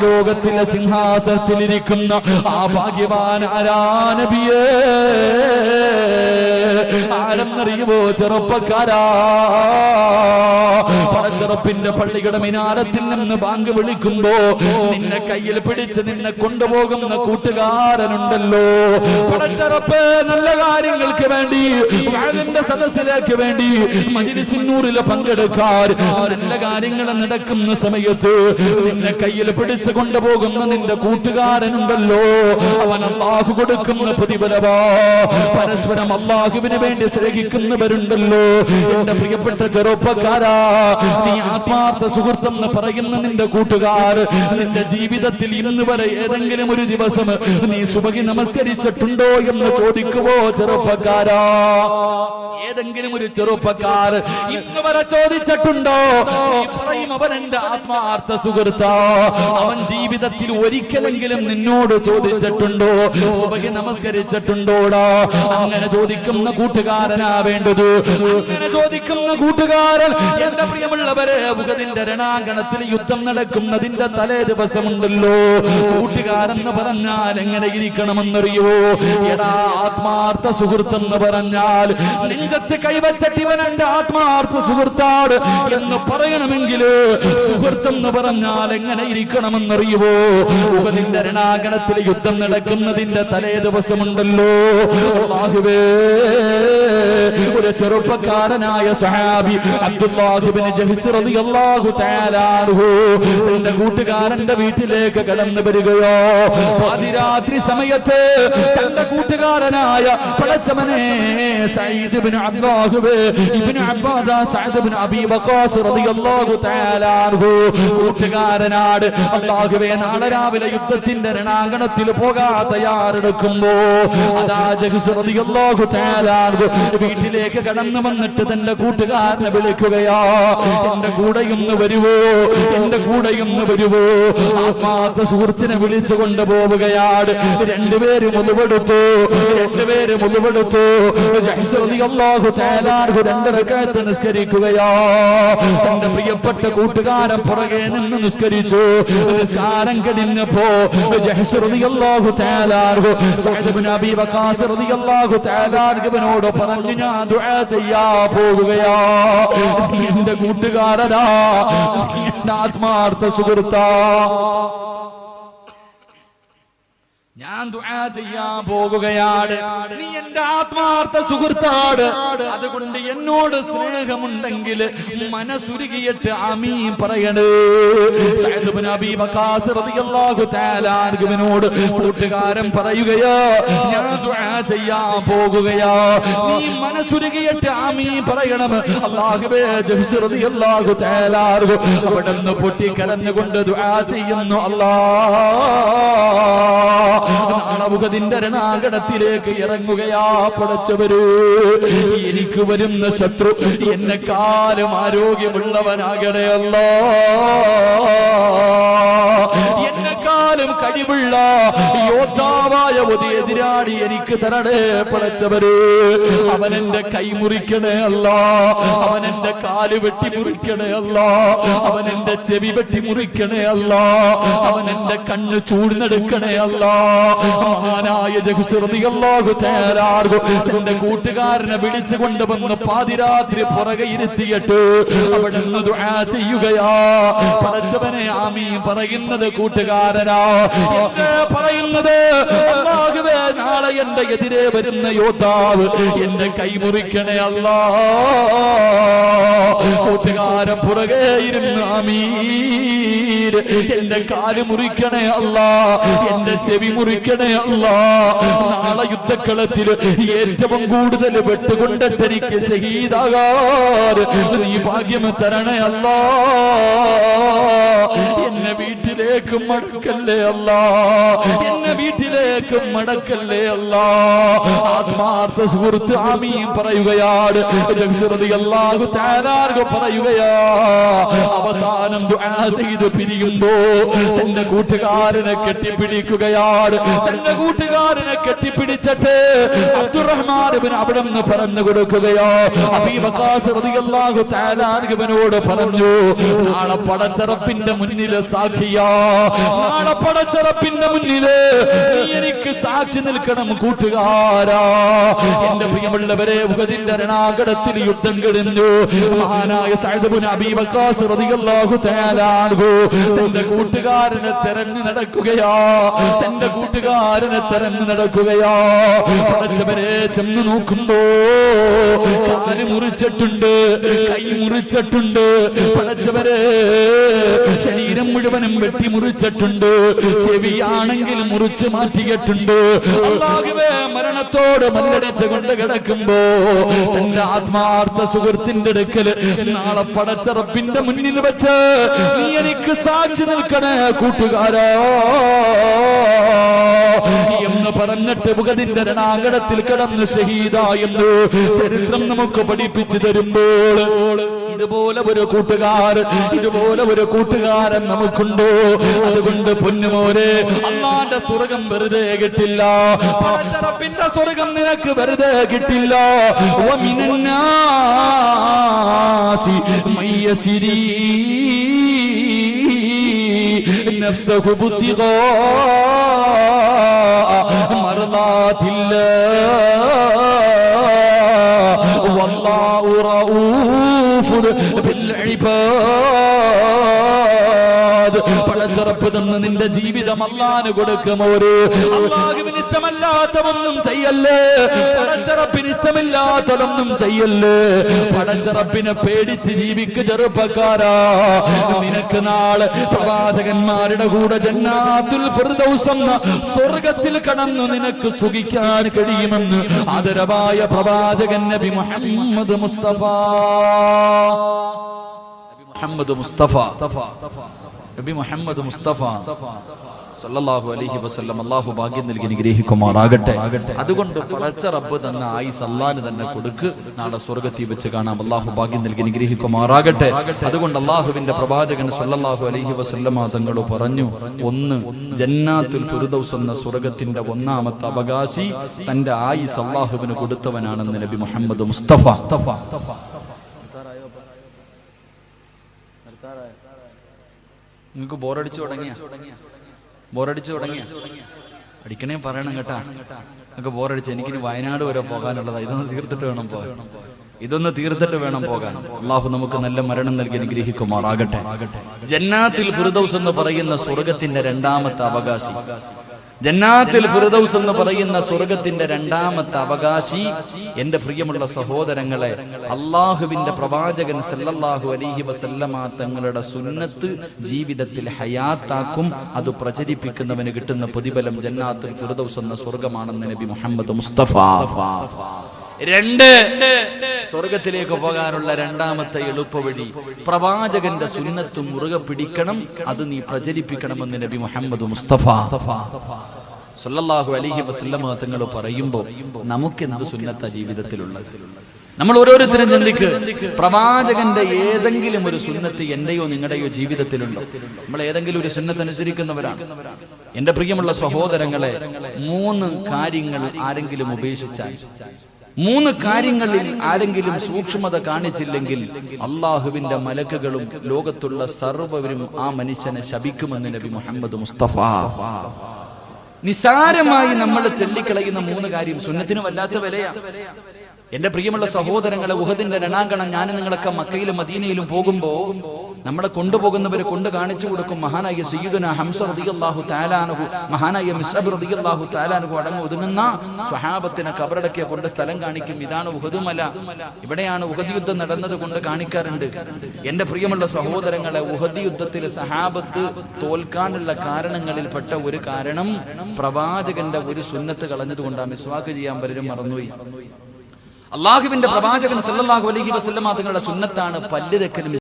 പരലോകത്തിലെ സിംഹാസനത്തിലിരിക്കുന്ന ആ ഭാഗ്യവാൻ ആരാനബിയേ ആരെന്നറിയുമോ ചെറുപ്പക്കാരാ? പടച്ചെറുപ്പിന്റെ പള്ളിയുടെ മിനാരത്തിൽ നിന്ന് ബാങ്ക് വിളിക്കുമ്പോ നിന്നെ കയ്യിൽ പിടിച്ച് നിന്നെ കൊണ്ടുപോകുന്ന കൂട്ടുകാരനുണ്ടല്ലോ. പടച്ചെറുപ്പ് നല്ല കാര്യങ്ങൾക്ക് വേണ്ടി സദസ്സിലേക്ക് വേണ്ടി മജിലിസിന്നൂറിലെ പങ്കെടുക്കാൻ നല്ല കാര്യങ്ങൾ നടക്കുന്ന സമയത്ത് നിന്നെ കയ്യിൽ പിടിച്ച് കൊണ്ടുപോകുന്ന നിന്റെ കൂട്ടുകാരനുണ്ടല്ലോ. അവൻ അള്ളാഹു കൊടുക്കുന്ന പ്രതിഫലവാ പരസ്പരം അള്ളാഹുവിന് വേണ്ടി സ്നേഹിക്കുന്നവരുണ്ടല്ലോ. എന്റെ പ്രിയപ്പെട്ട ചെറുപ്പക്കാരാ നീ ആത്മാർത്ഥ സുഹൃത്തെന്ന് പറയുന്ന നിന്റെ കൂട്ടുകാർ നിന്റെ ജീവിതത്തിൽ ഇന്ന് വരെ ഏതെങ്കിലും ഒരു ദിവസം നീ സുഭകി നമസ്കരിച്ചിട്ടുണ്ടോ എന്ന് ചോദിക്കുവോ ചെറുപ്പക്കാരാ? ഏതെങ്കിലും ഒരു ചെറുപ്പക്കാർ ഇന്ന് വരെ ചോദിച്ചിട്ടുണ്ടോ? പറയും അവൻ എന്റെ ആത്മാർത്ഥ സുഹൃത്താ. അവൻ ജീവിതത്തിൽ ഒരിക്കലെങ്കിലും നിന്നോട് ചോദിച്ചിട്ടുണ്ടോ? സുബഹി നമസ്കരിച്ചിട്ടുണ്ടോടോ? അങ്ങനെ ചോദിക്കുന്ന കൂട്ടുകാരനാ വേണ്ടത്. അങ്ങനെ ചോദിക്കുന്ന കൂട്ടുകാരൻ എന്റെ പ്രിയമുള്ളവരെ മുഖത്തിന്റെ രണാങ്കണത്തിൽ യുദ്ധം നടക്കുന്നതിന്റെ തലേ ദിവസമുണ്ടല്ലോ. കൂട്ടുകാരെന്ന് പറഞ്ഞാൽ എങ്ങനെ ഇരിക്കണമെന്നറിയോ? എടാ ആത്മാർത്ഥ സുഹൃത്തെന്ന് പറഞ്ഞാൽ നെഞ്ചത്ത് കൈവച്ചട്ടിവൻ എന്റെ ആത്മാർത്ഥ സുഹൃത്താണ് എന്ന് പറയണമെങ്കിൽ സുഹൃത്തെന്ന് പറഞ്ഞാൽ എങ്ങനെ ഇരിക്കണമെന്നറിയുവോ? ഉപതിന്റെ രണാകണത്തിൽ യുദ്ധം നടക്കുന്നതിന്റെ തലേ ദിവസമുണ്ടല്ലോ. ഒരു ചെറുപ്പക്കാരനായ സഹാബി അബ്ദുല്ലാഹിബിന് ജഹിസ് റളിയല്ലാഹു തആല തന്റെ കൂട്ടുകാരന്റെ വീട്ടിലേക്ക് കടന്നു വരികയോ. പാതിരാത്രി സമയത്ത് തന്റെ കൂട്ടുകാരനായ പടച്ചവനെ Sayyid ibn ibn Abbada Saad ibn Abi Waqqas റളിയല്ലാഹു തആല അൻഹു. കൂട്ടുകാരനാട് അല്ലാഹുവേ നാളെ രാവിലെ യുദ്ധത്തിന്റെ രണാങ്കണത്തിൽ പോകാൻ തയ്യാറെടുക്കുമ്പോ അതാ ജഹിസ് റളിയല്ലാഹു തആല അൻഹു വീട്ടിലേക്ക് കടന്നു വന്നിട്ട് തന്റെ കൂട്ടുകാരനെ വിളിക്കുകയാ. എന്റെ കൂടെയൊന്ന് വരുവോ? എന്റെ കൂടെയൊന്ന് വരുവോ? ആത്മാർത്ഥ സുഹൃത്തിനെ വിളിച്ചു കൊണ്ടുപോവുകയാണ്. രണ്ടുപേരും ഒന്നുപെടുത്തു രണ്ടുപേരും മുതുവെടുത്തു രണ്ടരക്കത്ത് നിസ്കരിക്കുകയാ. തന്റെ പ്രിയപ്പെട്ട കൂട്ടുകാരൻ പുറകെ നിന്ന് നിസ്കരിച്ചു. നിസ്കാരം കഴിഞ്ഞപ്പോ ോട് പറഞ്ഞു ഞാൻ ചെയ്യാ പോകുകയാ. എന്റെ കൂട്ടുകാരനാ. ആത്മാർത്ഥ സുഹൃത്താ. ഞാൻ ദുആ ചെയ്യാൻ പോകുകയാണ്. നീ എന്റെ ആത്മാർത്ഥ സുഹൃത്താണ്. അതുകൊണ്ട് എന്നോട് സ്നേഹമുണ്ടെങ്കിൽ മനസ്സുരുകിയിട്ട് ആമീൻ പറയണേ. സഅദ് ഇബ്നു അബീ വഖാസ് റളിയല്ലാഹു തആല അൻഹുവിനോട് കൂട്ടുകാരൻ പറയുകയോ ഞാൻ ദുആ ചെയ്യാൻ പോകുകയോ. നീ മനസ്സുരുകിയിട്ട് ആമീൻ പറയണം. അല്ലാഹുവേ ജംസ് റളിയല്ലാഹു തആല അൻഹു പൊട്ടി കരഞ്ഞുകൊണ്ട് ദുആ ചെയ്യുന്നു. അല്ലാഹ് നാളമുഖതിന്റെ രണാകടത്തിലേക്ക് ഇറങ്ങുകയാ പടച്ചവരൂ. എനിക്ക് വരുന്ന ശത്രു എന്നെക്കാരും ആരോഗ്യമുള്ളവനാകണേ എന്നെക്കാലം കഴിവുള്ള യോദ്ധാവായ ഒരു എതിരാളി എനിക്ക് തരണേ പടച്ചവര്. അവൻ എന്റെ കൈ മുറിക്കണേ അല്ല. അവൻ എന്റെ കാൽ വെട്ടി മുറിക്കണേ അല്ല. അവൻ എന്റെ ചെവി വെട്ടി മുറിക്കണേ അല്ല. അവൻ എന്റെ കണ്ണ് ചൂടിനെടുക്കണേ അല്ല. മഹാനായ ജഗുശ്രുതിയല്ലാഹു തയ്യാറാകും കൂട്ടുകാരനെ വിളിച്ചു കൊണ്ടുവന്ന് പാതിരാത്രി പുറകെ ഇരുത്തിയിട്ട് അവിടെ നിന്ന് ചെയ്യുകയാ. പറച്ചവനെ ആമീ പറയുന്നത് കൂട്ടുകാരനാ. പറയുന്നത് അല്ലാഹുവേ നാളെ എന്റെ എതിരെ വരുന്ന യോദ്ധാവ് എന്റെ കൈ മുറിക്കണേ അല്ലാ. കൂട്ടുകാരൻ പുറകെ ഇരുന്ന് അമീർ എന്റെ കാൽ മുറിക്കണേ അല്ല എന്റെ ചെവി മുറിക്കണേ അല്ല. നാളെ യുദ്ധക്കളത്തിൽ ഏറ്റവും കൂടുതൽ വെട്ടുകൊണ്ട് തനിക്ക് ശഹീദാകാർ നീ ഭാഗ്യം തരണേ അല്ല. എന്നെ വീട്ടിലേക്ക് മടക്കല്ലേ അല്ല? എന്നെ വീട്ടിലേക്ക് മടക്കല്ലേ അല്ല? ആത്മാർത്ഥ സുഹൃത്ത് ആമീൻ പറയുകയാണ്. അല്ലാഹു താരാർഗ പറയുകയാ? അവസാനം ചെയ്ത് പിരിയുമ്പോ തന്റെ കൂട്ടുകാരനെ കെട്ടിപ്പിടിക്കുകയാണ്. തന്റെ കൂട്ടുകാരനെ കെട്ടിപ്പിടിച്ചിട്ട് അബ്ദുറഹ്മാൻ അവിടെ നിന്ന് പറഞ്ഞു കൊടുക്കുകയോ. അബീബക്കാസ് റളിയല്ലാഹു തആല അൻഹുവിനോട് പറഞ്ഞു നാളെ പടച്ചറപ്പിന്റെ മുന്നിലെ സാക്ഷിയാ. നാളെ പടച്ചറപ്പിന്റെ മുന്നിൽ എനിക്ക് സാക്ഷി നിൽക്കണം കൂട്ടുകാരാ. എന്റെ പ്രിയമുള്ളവരെ ഉഗതിന്റെ രണാകടത്തിൽ യുദ്ധം കിടന്നു മഹാനായ തന്റെ കൂട്ടുകാരനെ തെരഞ്ഞു നടക്കുകയാ. തന്റെ കൂട്ടുകാരനെ തെരഞ്ഞു നടക്കുകയാ. പടച്ചവരെ ചെന്ന് നോക്കുമ്പോ കാൽ മുറിച്ചിട്ടുണ്ട് കൈ മുറിച്ചിട്ടുണ്ട്. പടച്ചവരെ ശരീരം മുഴുവനും വെട്ടി മുറിച്ചിട്ടുണ്ട്. ചെവിയാണെങ്കിൽ മുറിച്ച് മാറ്റിയിട്ടുണ്ട്. അള്ളാഹുവേ മരണത്തോട് മല്ലടിച്ച് കൊണ്ട് കിടക്കുമ്പോ തന്റെ ആത്മാർത്ഥ സുഹൃത്തിന്റെ അടുക്കൽ നാളെ പടച്ചറപ്പിന്റെ മുന്നിൽ വെച്ച് നീ എനിക്ക് സാക്ഷി നിൽക്കണേ കൂട്ടുകാരോ. എന്ന് പറഞ്ഞിട്ട് മുഖതിന്റെ രണാകടത്തിൽ കിടന്ന് ഷഹീദായെന്ന് ചരിത്രം നമുക്ക് പഠിപ്പിച്ചു തരുമ്പോൾ ഇതുപോലെ ഒരു കൂട്ടുകാർ ഇതുപോലെ ഒരു കൂട്ടുകാരൻ നമുക്കുണ്ടോ അതുകൊണ്ട് പൊന്നുമോരെ അള്ളാന്റെ സ്വർഗം വെറുതെ കിട്ടില്ല പടച്ചറപ്പിന്റെ സ്വർഗം നിനക്ക് വെറുതെ കിട്ടില്ല വമിനന്നാസി മയ്യസിരീ نفسه ابتغاء مرضات الله والله رؤوف بالعباد പടച്ചിറപ്പ് തന്ന് നിന്റെ ജീവിതം അള്ളാന് കൊടുക്കും ഒരു അള്ളാഹുവിന് ഇഷ്ടമല്ലാത്തതൊന്നും ചെയ്യല്ലേ? പടച്ചിറപ്പിന് ഇഷ്ടമില്ലാത്തതൊന്നും ചെയ്യല്ലേ? പടച്ചിറപ്പിനെ പേടിച്ച് ജീവിക്ക് ചെറുപ്പക്കാരാ. നിനക്ക് നാളെ പ്രവാചകന്മാരുടെ കൂടെ ജന്നാത്തുൽ ഫിർദൗസ് സ്വർഗത്തിൽ കടന്നു നിനക്ക് സുഖിക്കാൻ കഴിയുമെന്ന് ആദരവായ പ്രവാചകൻ നബി മുഹമ്മദ് മുസ്തഫ. മുഹമ്മദ് മുസ്തഫ. നബി മുഹമ്മദ് മുസ്തഫ സല്ലല്ലാഹു അലൈഹി വസല്ലം അല്ലാഹു ഭാഗ്യം നൽകി അനുഗ്രഹിക്കുമാറാകട്ടെ. അതുകൊണ്ട് പടച്ച റബ്ബ് തന്ന ആയി സല്ലാന് തന്നെ കൊടുക്ക്. നാളെ സ്വർഗത്തിൽ വെച്ച് കാണാം. അല്ലാഹു ഭാഗ്യം നൽകി നിഗ്രഹിക്കുമാറാകട്ടെ അതുകൊണ്ട് അള്ളാഹുവിന്റെ പ്രവാചകൻ സല്ലല്ലാഹു അലൈഹി വസല്ലമ തങ്ങൾ പറഞ്ഞു ഒന്ന് ജന്നാത്തുൽ ഫിർദൗസ് എന്ന സ്വർഗത്തിന്റെ ഒന്നാമത്തെ അവകാശി തന്റെ ആയി സല്ലാഹുവിന് കൊടുത്തവനാണെന്ന് നബി മുഹമ്മദ് മുസ്തഫ. നിങ്ങൾക്ക് ബോറടിച്ചു തുടങ്ങിയ? ബോറടിച്ചു തുടങ്ങിയ? അടിക്കണേ പറയണം കേട്ടാ. നിങ്ങൾക്ക് ബോറടിച്ച് എനിക്ക് വയനാട് വരെ പോകാനുള്ളതാ. ഇതൊന്ന് തീർത്തിട്ട് വേണം പോകാൻ. ഇതൊന്ന് തീർത്തിട്ട് വേണം പോകാൻ. അള്ളാഹു നമുക്ക് നല്ല മരണം നൽകി അനുഗ്രഹിക്കുമാറാകട്ടെ. ജന്നാത്തിൽ ഫിർദൗസ് എന്ന് പറയുന്ന സ്വർഗത്തിന്റെ രണ്ടാമത്തെ അവകാശി. ജന്നാത്തിൽ ഫിർദൗസ് എന്ന് പറയുന്ന സ്വർഗത്തിന്റെ രണ്ടാമത്തെ അവകാശി എന്റെ പ്രിയമുള്ള സഹോദരങ്ങളെ അള്ളാഹുവിന്റെ പ്രവാചകൻ സല്ലല്ലാഹു അലൈഹി വസല്ലമ തങ്ങളുടെ സുന്നത്ത് ജീവിതത്തിൽ ഹയാത്താക്കും അത് പ്രചരിപ്പിക്കുന്നവന് കിട്ടുന്ന പ്രതിഫലം ജന്നാത്തുൽ ഫിർദൗസ് എന്ന സ്വർഗമാണെന്ന് നബി മുഹമ്മദ് മുസ്തഫ. രണ്ട്. സ്വർഗത്തിലേക്ക് പോകാനുള്ള രണ്ടാമത്തെ എളുപ്പവഴി പ്രവാചകന്റെ സുന്നത്ത് മുറുകെ പിടിക്കണം. അത് നീ പ്രചരിപ്പിക്കണമെന്ന് നബി മുഹമ്മദ് മുസ്തഫ. സുല്ലാഹു അലഹി വസല്ലമ തങ്ങൾ പറയുമ്പോൾ നമുക്ക് എന്ത് സുന്നത്ത ജീവിതത്തിലുള്ളത്? നമ്മൾ ഓരോരുത്തരും ചിന്തിക്ക് പ്രവാചകന്റെ ഏതെങ്കിലും ഒരു സുന്നത്ത് എന്റെയോ നിങ്ങളുടെയോ ജീവിതത്തിലുണ്ടോ? നമ്മൾ ഏതെങ്കിലും ഒരു സുന്നത്ത് അനുസരിക്കുന്നവരാണ്. എന്റെ പ്രിയമുള്ള സഹോദരങ്ങളെ മൂന്ന് കാര്യങ്ങൾ ആരെങ്കിലും ഉപേക്ഷിച്ചാൽ മൂന്ന് കാര്യങ്ങളിൽ ആരെങ്കിലും സൂക്ഷ്മത കാണിച്ചില്ലെങ്കിൽ അള്ളാഹുവിന്റെ മലക്കുകളും ലോകത്തുള്ള സർവവരും ആ മനുഷ്യനെ ശപിക്കുമെന്ന് നബി മുഹമ്മദ് മുസ്തഫ. നിസാരമായി നമ്മൾ തെള്ളിക്കളയുന്ന മൂന്ന് കാര്യം സുന്നത്തിന് വല്ലാത്ത വിലയാ. എന്റെ പ്രിയമുള്ള സഹോദരങ്ങളെ ഉഹദിന്റെ രണാങ്കണം ഞാൻ നിങ്ങളൊക്കെ മക്കയിലും മദീനയിലും പോകുമ്പോ നമ്മളെ കൊണ്ടുപോകുന്നവരെ കൊണ്ട് കാണിച്ചു കൊടുക്കും. മഹാനായ സയ്യിദുന ഹംസ റളിയല്ലാഹു തആലാനഹു മഹാനായ മിസ്അബ് റളിയല്ലാഹു തആലാനഹു അടങ്ങ്. ഒതുങ്ങുന്ന സ്വഹാബത്തിനെ കബറടക്കിയ കൊണ്ട് സ്ഥലം കാണിക്കും. ഇതാണ് ഉഹദ് മല. ഇവിടെയാണ് ഉഹദ് യുദ്ധം നടന്നത് കൊണ്ട് കാണിക്കാറുണ്ട്. എന്റെ പ്രിയമുള്ള സഹോദരങ്ങളെ ഉഹദ് യുദ്ധത്തിൽ സഹാബത്ത് തോൽക്കാനുള്ള കാരണങ്ങളിൽപ്പെട്ട ഒരു കാരണം പ്രവാചകന്റെ ഒരു സുന്നത്ത് കളഞ്ഞതുകൊണ്ടാണ്. മിസ്വാക്ക് ചെയ്യാൻ പലരും മറന്നുപോയി. അള്ളാഹുവിന്റെ പ്രവാചകൻ സല്ലാഹു അലഹി വസ്ലമാ തങ്ങളുടെ സുന്നത്താണ് പല്ല് തെക്കലും